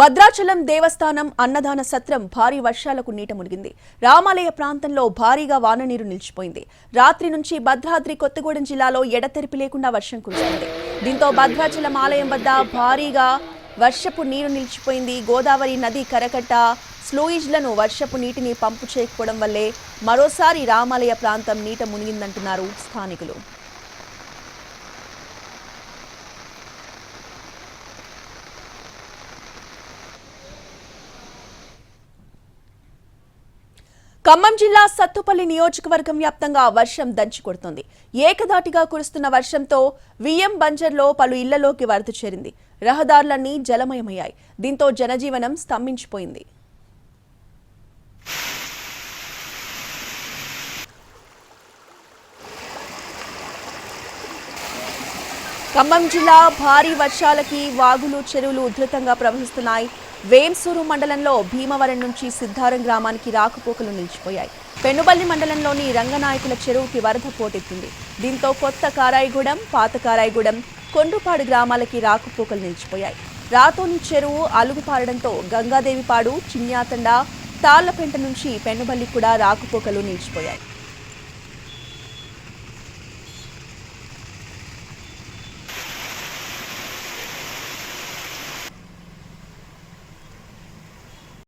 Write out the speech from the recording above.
భద్రాచలం దేవస్థానం అన్నదాన సత్రం భారీ వర్షాలకు నీట మునిగింది. రామాలయ ప్రాంతంలో భారీగా వాన నీరు నిలిచిపోయింది. రాత్రి నుంచి భద్రాద్రి కొత్తగూడెం జిల్లాలో ఎడతెరిపి లేకుండా వర్షం కురిసింది. దీంతో భద్రాచలం ఆలయం వద్ద భారీగా వర్షపు నీరు నిలిచిపోయింది. గోదావరి నది కరకట్ట స్లూయిజ్లను వర్షపు నీటిని పంపు చేయకపోవడం వల్లే మరోసారి రామాలయ ప్రాంతం నీట మునిగిందంటున్నారు స్థానికులు. ఖమ్మం జిల్లా సత్తుపల్లి నియోజకవర్గం వ్యాప్తంగా వర్షం దంచి కొడుతుంది. ఏకదాటిగా కురుస్తున్న వర్షంతో విఎం బంజర్లో పలు ఇళ్ళలోకి వరద చేరింది. రహదారులన్నీ జలమయమయ్యాయి. దీంతో జనజీవనం స్తంభించిపోయింది. ఖమ్మం జిల్లా భారీ వర్షాలకి వాగులు చెరువులు ఉధృతంగా ప్రవహిస్తున్నాయి. వేంసూరు మండలంలో భీమవరం నుంచి సిద్ధారం గ్రామానికి రాకపోకలు నిలిచిపోయాయి. పెనుబల్లి మండలంలోని రంగనాయకుల చెరువుకి వరద పోటెత్తింది. దీంతో కొత్త కారాయిగూడెం పాత కారాయిగూడెం కొండ్రుపాడు గ్రామాలకి రాకపోకలు నిలిచిపోయాయి. రాతోని చెరువు అలుగుపారడంతో గంగాదేవిపాడు చిన్యాతండ తాళ్ళపెంట నుంచి పెనుబల్లి కూడా రాకపోకలు నిలిచిపోయాయి.